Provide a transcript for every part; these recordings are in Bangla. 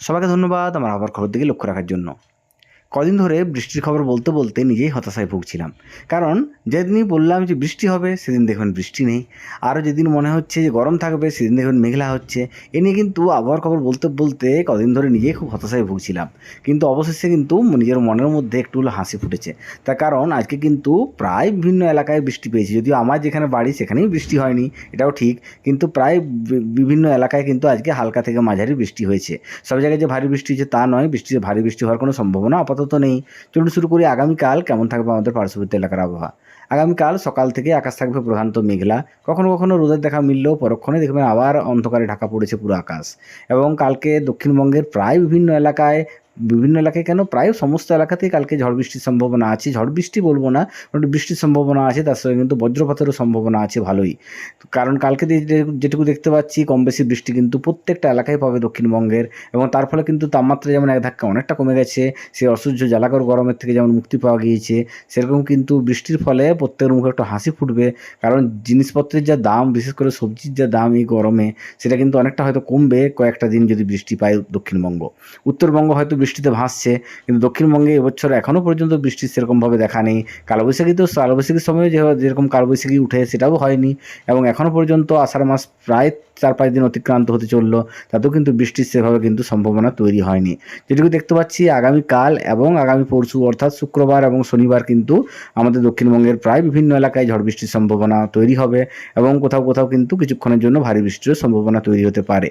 সবাইকে ধন্যবাদ আমার আবার খবর দিকে লক্ষ্য রাখার জন্য। কদিন ধরে বৃষ্টির খবর বলতে বলতে নিজেই হতাশায় ভুগছিলাম। কারণ যেদিনই বললাম যে বৃষ্টি হবে, সেদিন দেখবেন বৃষ্টি নেই। আরও যেদিন মনে হচ্ছে যে গরম থাকবে, সেদিন দেখবেন মেঘলা হচ্ছে। এ নিয়ে কিন্তু আবহাওয়ার খবর বলতে বলতে কদিন ধরে নিজেই খুব হতাশায় ভুগছিলাম। কিন্তু অবশেষে কিন্তু নিজের মনের মধ্যে একটু হাসি ফুটেছে। তার কারণ আজকে কিন্তু প্রায় বিভিন্ন এলাকায় বৃষ্টি পেয়েছি। যদিও আমার যেখানে বাড়ি, সেখানেই বৃষ্টি হয়নি, এটাও ঠিক। কিন্তু প্রায় বিভিন্ন এলাকায় কিন্তু আজকে হালকা থেকে মাঝারি বৃষ্টি হয়েছে। সব জায়গায় যে ভারী বৃষ্টি হচ্ছে তা নয় বৃষ্টি ভারী বৃষ্টি হওয়ার কোনো সম্ভাবনা আপাতত নেই। চলুন শুরু করি আগামীকাল কেমন থাকবে আমাদের পার্শ্ববর্তী এলাকার আবহাওয়া। আগামীকাল সকাল থেকে আকাশ থাকবে প্রধানত মেঘলা। কখনো কখনো রোদের দেখা মিললেও পরক্ষণে দেখবেন আবার অন্ধকারে ঢাকা পড়েছে পুরো আকাশ। এবং কালকে দক্ষিণবঙ্গের প্রায় বিভিন্ন এলাকায় বিভিন্ন এলাকায় কেন? প্রায় সমস্ত এলাকাতেই কালকে ঝড় বৃষ্টির সম্ভাবনা আছে। ঝড় বৃষ্টি বলব না বৃষ্টির সম্ভাবনা আছে, তার সঙ্গে কিন্তু বজ্রপাতেরও সম্ভাবনা আছে ভালোই। কারণ কালকে যেটুকু দেখতে পাচ্ছি, কম বেশি বৃষ্টি কিন্তু প্রত্যেকটা এলাকায় পাবে দক্ষিণবঙ্গের এবং তার ফলে কিন্তু তাপমাত্রা যেমন এক ধাক্কা অনেকটা কমে গেছে, সেই অসহ্য জ্বালাকর গরমের থেকে যেমন মুক্তি পাওয়া গিয়েছে, সেরকম কিন্তু বৃষ্টির ফলে প্রত্যেকের মুখে একটা হাসি ফুটবে। কারণ জিনিসপত্রের যা দাম, বিশেষ করে সবজির যা দাম এই গরমে, সেটা কিন্তু অনেকটা হয়তো কমবে কয়েকটা দিন যদি বৃষ্টি পায় দক্ষিণবঙ্গ। উত্তরবঙ্গ হয়তো বৃষ্টিতে ভাসছে, কিন্তু দক্ষিণবঙ্গে এবছর এখনও পর্যন্ত বৃষ্টি সেরকমভাবে দেখা নেই। কালবৈশাখী তো, কালবৈশাখীর সময় যেরকম কালবৈশাখী উঠে, সেটাও হয়নি। এবং এখনও পর্যন্ত আষাঢ় মাস প্রায় চার পাঁচ দিন অতিক্রান্ত হতে চলল, তাতেও কিন্তু বৃষ্টির সেভাবে কিন্তু সম্ভাবনা তৈরি হয়নি। যেটুকু দেখতে পাচ্ছি, আগামীকাল এবং আগামী পরশু, অর্থাৎ শুক্রবার এবং শনিবার কিন্তু আমাদের দক্ষিণবঙ্গের প্রায় বিভিন্ন এলাকায় ঝড় বৃষ্টির সম্ভাবনা তৈরি হবে এবং কোথাও কোথাও কিন্তু কিছুক্ষণের জন্য ভারী বৃষ্টিরও সম্ভাবনা তৈরি হতে পারে।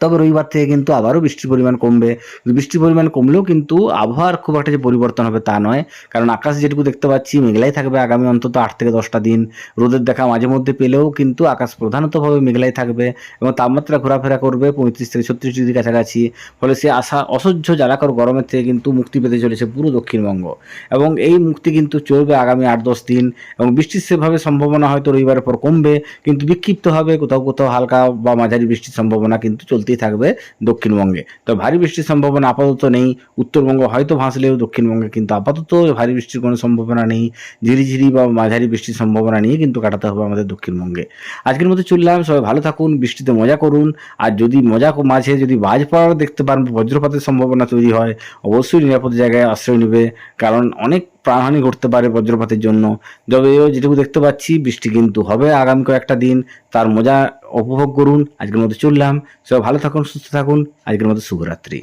তবে রবিবার থেকে কিন্তু আবারও বৃষ্টির পরিমাণ কমবে। বৃষ্টির পরিমাণ কমলেও কিন্তু আবহাওয়ার খুব একটা যে পরিবর্তন হবে তা নয়। কারণ আকাশ যেটুকু দেখতে পাচ্ছি, মেঘলাই থাকবে আগামী অন্তত আট থেকে দশটা দিন। রোদের দেখা মাঝে মধ্যে পেলেও কিন্তু আকাশ প্রধানতভাবে মেঘলাই থাকবে এবং তাপমাত্রা ঘোরাফেরা করবে পঁয়ত্রিশ থেকে ছত্রিশ ডিগ্রি কাছাকাছি। ফলে সে আশা অসহ্য জ্বালাকর গরমের থেকে কিন্তু মুক্তি পেতে চলেছে পুরো দক্ষিণবঙ্গ। এবং এই মুক্তি কিন্তু চলবে আগামী আট দশ দিন। এবং বৃষ্টির সেভাবে সম্ভাবনা হয়তো রবিবারের পর কমবে, কিন্তু বিক্ষিপ্ত হবে কোথাও কোথাও হালকা বা মাঝারি বৃষ্টির সম্ভাবনা কিন্তু চলতেই থাকবে দক্ষিণবঙ্গে। তো ভারী বৃষ্টির সম্ভাবনা আপাতত নেই। উত্তরবঙ্গ হয়তো ভাসলেও দক্ষিণবঙ্গে কিন্তু আপাতত ভারী বৃষ্টির কোনো সম্ভাবনা নেই। ঝিরিঝিরি বা মাঝারি বৃষ্টির সম্ভাবনা নিয়ে কিন্তু কাটাতে হবে আমাদের দক্ষিণবঙ্গে। আজকের মতো চললাম। সবাই ভালো থাকুন, বৃষ্টিতে মজা করুন। আর যদি মজা মাঝে যদি বাজ পড়ার দেখতে পান বজ্রপাতের সম্ভাবনা তৈরি হয়, অবশ্যই নিরাপদ জায়গায় আশ্রয় নেবে। কারণ অনেক প্রাণহানি ঘটতে পারে বজ্রপাতের জন্য। তবে যেটুকু দেখতে পাচ্ছি, বৃষ্টি কিন্তু হবে আগামী কয়েকটা দিন। তার মজা উপভোগ করুন। আজকের মতো চললাম। সবাই ভালো থাকুন, সুস্থ থাকুন। আজকের মতো শুভরাত্রি।